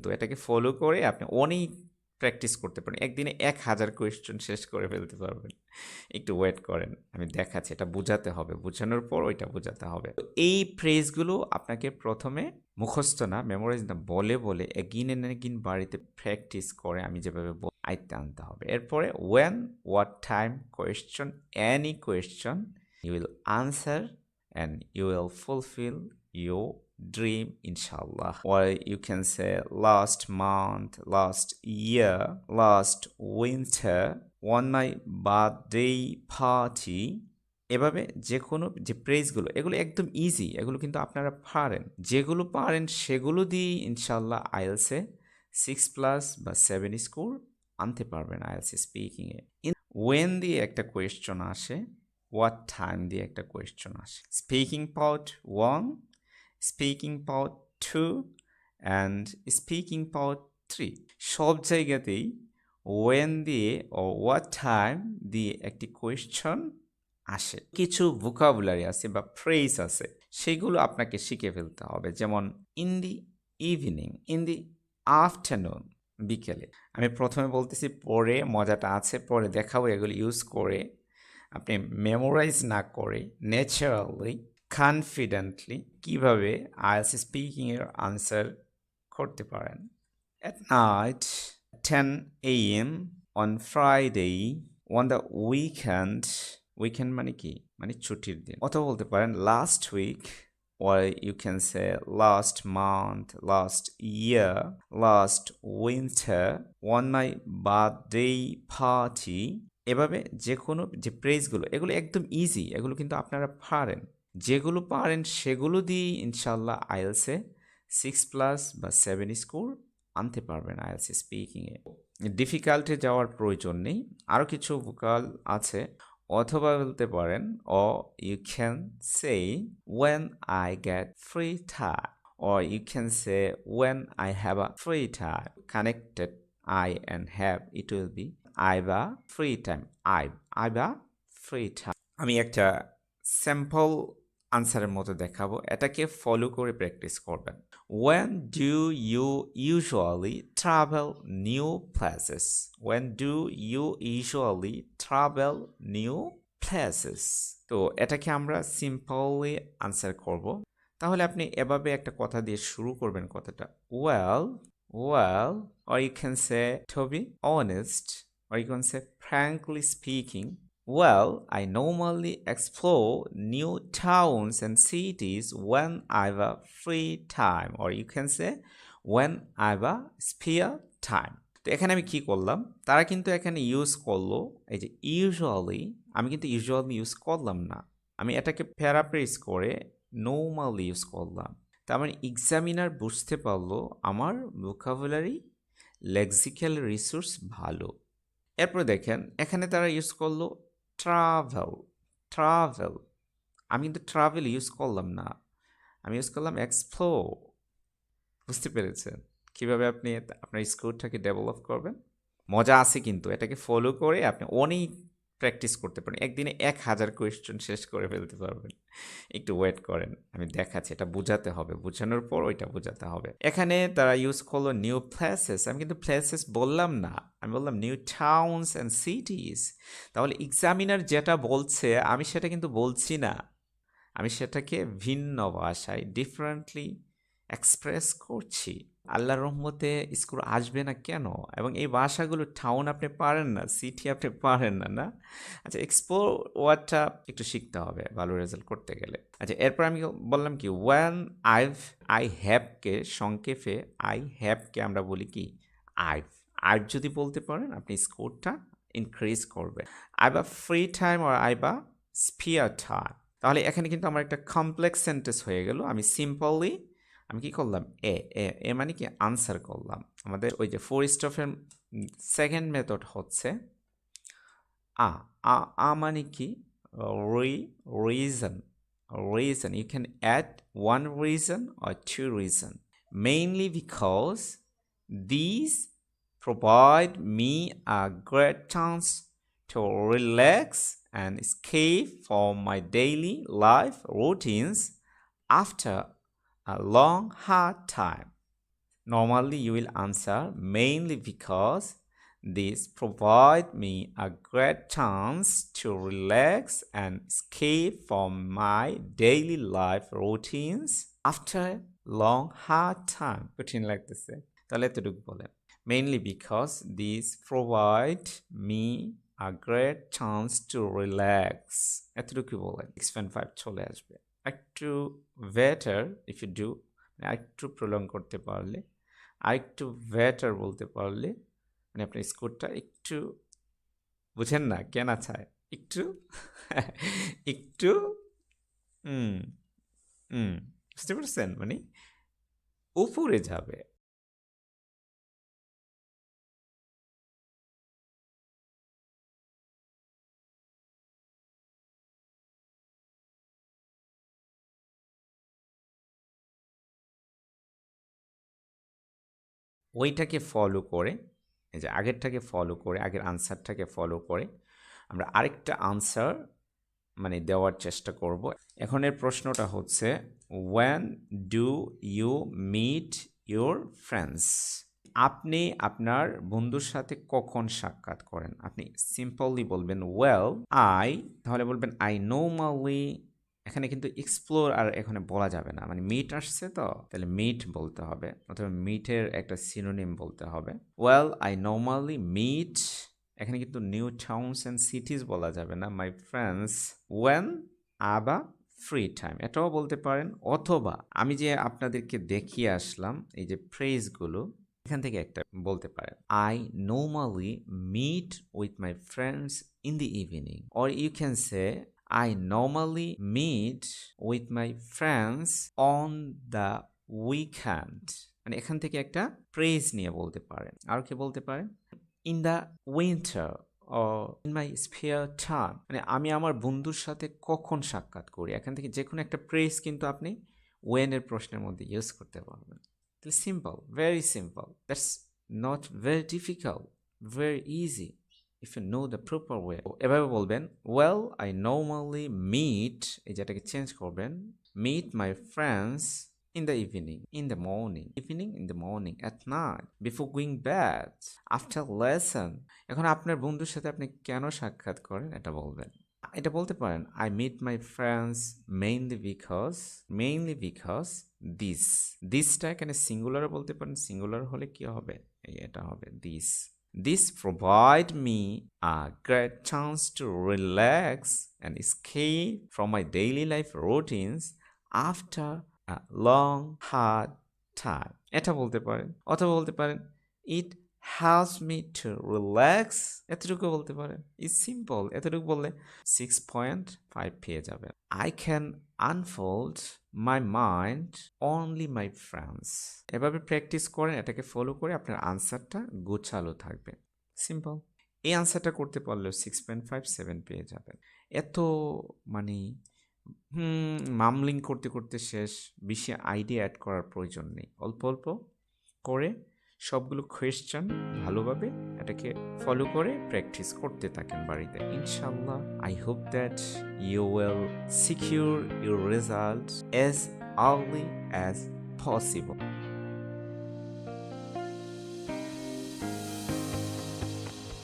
তো এটাকে ফলো করে আপনি অনেক প্র্যাকটিস করতে পারেন। একদিনে এক হাজার কোয়েশ্চেন শেষ করে ফেলতে পারবেন। একটু ওয়েট করেন, আমি দেখাচ্ছি। এটা বোঝাতে হবে। বোঝানোর পর ওইটা বোঝাতে হবে। এই ফ্রেজগুলো আপনাকে প্রথমে মুখস্থ না মেমোরাইজ না, বলে বলে এগিন এন্ড এগিন বাড়িতে প্র্যাকটিস করে আমি যেভাবে আয়ত্তে আনতে হবে। এরপরে when what time question any question you will answer and you will fulfill your dream, inshallah. Or you can say last month, last year, last winter on my birthday party, এভাবে যে কোনো যে প্রেজগুলো এগুলো একদম ইজি এগুলো কিন্তু আপনারা পারেন। যেগুলো পারেন সেগুলো দিয়ে ইনশাল্লাহ আইএলসে সিক্স প্লাস বা সেভেন স্কোর আনতে পারবেন আইএলসে স্পিকিংয়ে ওয়েন দিয়ে একটা কোয়েশ্চন আসে হোয়াট টাইম দিয়ে একটা কোয়েশ্চন আসে। Speaking part one speaking part two and speaking part three সব জায়গাতেই ওয়েন দিয়ে ও হোয়াট টাইম দিয়ে একটি কোয়েশ্চন আসে। কিছু ভোকাবুলারি আছে বা ফ্রেজ আছে, সেগুলো আপনাকে শিখে ফেলতে হবে। যেমন in the evening in the afternoon বিকেলে। আমি প্রথমে বলতেছি, পরে, মজাটা আছে, পরে দেখাবো। এগুলো ইউজ করে আপনি মেমোরাইজ না করে ন্যাচারালি কনফিডেন্টলি কীভাবে আইএলস স্পিকিং এর আনসার করতে পারেন? At night ten A M on Friday on the weekend weekend মানে কি? মানে ছুটির দিন। অত বলতে পারেন last week why you can say last month last year last winter on my birthday party এভাবে যে কোনো যে প্রেসগুলো এগুলো একদম ইজি এগুলো কিন্তু আপনারা পারেন। যেগুলো পারেন সেগুলো দিয়ে ইনশাল্লাহ আইএলসে সিক্স প্লাস বা সেভেন স্কোর আনতে পারবেন আইএলসি স্পিকিংয়ে ডিফিকাল্টে যাওয়ার প্রয়োজন নেই। আরও কিছু ভোকাল আছে। অথবা বলতে পারেন or you can say when I get free time or you can say, when I have a free time, connected, I and have, it will be I've a free time, I I've a free time. আমি একটা sample আনসারের মতো দেখাবো। এটাকে follow করে practice করবেন। When do you usually travel new places when do you usually travel new places তো এটাকে আমরা সিম্পলি আনসার করব। তাহলে আপনি এভাবে একটা কথা দিয়ে শুরু করবেন কথাটা। Well well or you can say to be honest or you can say frankly speaking well, i normally explore new towns and cities when i've a free time, or you can say when i've a spare time. তো এখানে আমি কি করলাম? তারা কিন্তু এখানে use করল এই যে ইউজুয়ালি আমি কিন্তু ইউজুয়ালি ইউজ করলাম না। আমি এটাকে প্যারাপ্রেস করে নর্মালি ইউজ করলাম। তার মানে এক্সামিনার বুঝতে পারল আমার ভোকাবুলারি লেক্সিক্যাল রিসোর্স ভালো। এরপর দেখেন, এখানে তারা ইউজ করল ট্রাভেল ট্রাভেল আমি কিন্তু ট্রাভেল ইউজ করলাম না। আমি ইউজ করলাম এক্সপ্লোর বুঝতে পেরেছেন? কীভাবে আপনি আপনার স্কোরটাকে ডেভেলপ করবেন? মজা আছে কিন্তু। এটাকে ফলো করে আপনি অনেক প্র্যাকটিস করতে পারেন একদিনে এক হাজার কোয়েশ্চেন শেষ করে ফেলতে পারবেন। একটু ওয়েট করেন, আমি দেখাচ্ছি। এটা বোঝাতে হবে। বোঝানোর পর ওইটা বোঝাতে হবে। এখানে তারা ইউজ করল নিউ প্লেসেস আমি কিন্তু প্লেসেস বললাম না। আমি বললাম নিউ টাউনস অ্যান্ড সিটিস তাহলে এক্সামিনার যেটা বলছে, আমি সেটা কিন্তু বলছি না। আমি সেটাকে ভিন্ন ভাষায় ডিফারেন্টলি এক্সপ্রেস করছি। আল্লাহর রহমতে স্কোর আসবে না কেন? এবং এই ভাষাগুলো টাউন আপনি পারেন না সিটি আপনি পারেন না না? আচ্ছা এক্সপোর ওয়ার্ডটা একটু শিখতে হবে ভালো রেজাল্ট করতে গেলে। আচ্ছা এরপর আমি বললাম কি ওয়ান আইভ আই হ্যাভকে সংক্ষেপে আই হ্যাভকে আমরা বলি কি আইভ আইভ যদি বলতে পারেন, আপনি স্কোরটা ইনক্রিজ করবে আই বা ফ্রি টাইম আর আই বা স্পিয়ার টাইম তাহলে এখানে কিন্তু আমার একটা কমপ্লেক্স সেন্টেন্স হয়ে গেল। আমি সিম্পলি আমি কি করলাম? এ এ এ মানে কি? আনসার করলাম। আমাদের ওই যে ফোর স্টফের সেকেন্ড মেথড হচ্ছে আ আ আ মানে কি? Re reason reason you can add one reason or two reason mainly because this provide me a great chance to relax and escape for my daily life routines after a long hard time normally you will answer mainly because this provide me a great chance to relax and escape from my daily life routines after long hard time কঠিন লাগতেছে তাহলে এতটুকু বলেন mainly because this provide me a great chance to relax এতটুকু বলেন six point five চলে আসবে একটু বেটার ইফ ইউ ডু একটু প্রলং করতে পারলে, আরেকটু বেটার বলতে পারলে মানে আপনার স্কোরটা একটু বুঝেন না, কেনা চায় একটু একটু, হুম হুম, বুঝতে পারছেন? মানে উপরে যাবে। ওইটাকে ফলো করে, এই যে আগেরটাকে ফলো করে, আগের আনসারটাকে ফলো করে, আমরা আরেকটা আনসার মানে দেওয়ার চেষ্টা করব। এখনের প্রশ্নটা হচ্ছে when do you meet your friends আপনি আপনার বন্ধুর সাথে কখন সাক্ষাৎ করেন? আপনি সিম্পলি বলবেন ওয়েল আই তাহলে বলবেন আই নর্মালি এখানে কিন্তু এক্সপ্লোর আর এখানে বলা যাবে না। মানে মিট আসছে তো, তাহলে মিট বলতে হবে, অথবা মিটের একটা সিনোনিম বলতে হবে। ওয়েল আই নর্মালি মিট এখানে কিন্তু নিউ টাউনস অ্যান্ড সিটিজ বলা যাবে না মাই ফ্রেন্ডস ওয়েন আবা ফ্রি টাইম এটাও বলতে পারেন। অথবা আমি যে আপনাদেরকে দেখিয়ে আসলাম, এই যে ফ্রেজগুলো এখান থেকে একটা বলতে পারেন। I normally meet with my friends in the evening or you can say I normally meet with my friends on the weekend. মানে এখান থেকে একটা প্রেজ নিয়ে বলতে পারেন। আর কি বলতে পারেন? In the winter in my spare time মানে আমি আমার বন্ধুর সাথে কখন সাক্ষাৎ করি? এখান থেকে যে কোনো একটা প্রেস কিন্তু আপনি ওয়েনের প্রশ্নের মধ্যে ইউজ করতে পারবেন। তাহলে simple very simple that's not very difficult very easy if you know the proper way এভাবে বলবেন ওয়েল আই নর্মালি মিট এই যেটাকে চেঞ্জ করবেন meet my friends in the evening, in the morning, evening in the morning, at night, before going bed, after lesson. এখন আপনার বন্ধুর সাথে আপনি কেন সাক্ষাৎ করেন এটা বলবেন। এটা বলতে পারেন I meet my friends mainly because mainly because this দিসটা এখানে সিঙ্গুলার বলতে পারেন সিঙ্গুলার হলে কি হবে? এটা হবে this This provide me a great chance to relax and escape from my daily life routines after a long hard time. এটা বলতে পারেন অথবা বলতে পারেন ইট helps me to relax, এতটুকু বলতে পারেন ইজ সিম্পল এতটুকু বললে সিক্স পয়েন্ট ফাইভ পেয়ে যাবেন। I can unfold my mind only my friends এভাবে প্র্যাকটিস করেন, এটাকে ফলো করে আপনার আনসারটা গোছালো থাকবে। সিম্পল এই আনসারটা করতে পারলেও সিক্স পয়েন্ট ফাইভ সেভেন পেয়ে যাবেন। এত মানে মামলিং করতে করতে শেষ, বেশি আইডিয়া অ্যাড করার প্রয়োজন নেই। অল্প অল্প করে সবগুলো কোয়েশ্চেন ভালোভাবে এটাকে ফলো করে প্র্যাকটিস করতে থাকেন বাড়িতে। ইনশাল্লাহ I hope that you will secure your result as early as possible